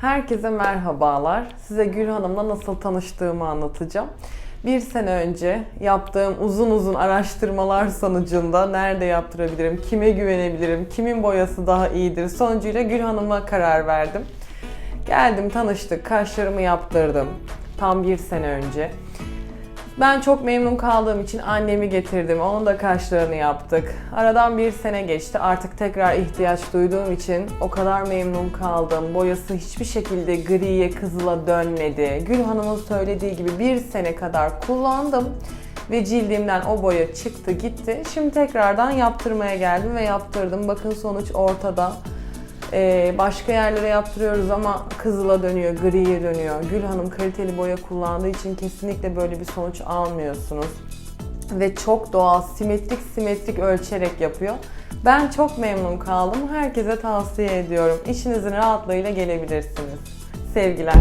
Herkese merhabalar. Size Gül Hanım'la nasıl tanıştığımı anlatacağım. Bir sene önce yaptığım uzun uzun araştırmalar sonucunda nerede yaptırabilirim, kime güvenebilirim, kimin boyası daha iyidir sonucuyla Gül Hanım'a karar verdim. Geldim tanıştık, kaşlarımı yaptırdım tam bir sene önce. Ben çok memnun kaldığım için annemi getirdim. Onun da kaşlarını yaptık. Aradan bir sene geçti. Artık tekrar ihtiyaç duyduğum için o kadar memnun kaldım. Boyası hiçbir şekilde griye, kızıla dönmedi. Gül Hanım'ın söylediği gibi bir sene kadar kullandım. Ve cildimden o boya çıktı gitti. Şimdi tekrardan yaptırmaya geldim ve yaptırdım. Bakın sonuç ortada. Ee, başka yerlere yaptırıyoruz ama kızıla dönüyor, griye dönüyor. Gül Hanım kaliteli boya kullandığı için kesinlikle böyle bir sonuç almıyorsunuz. Ve çok doğal, simetrik simetrik ölçerek yapıyor. Ben çok memnun kaldım. Herkese tavsiye ediyorum. İşinizin rahatlığıyla gelebilirsiniz. Sevgiler.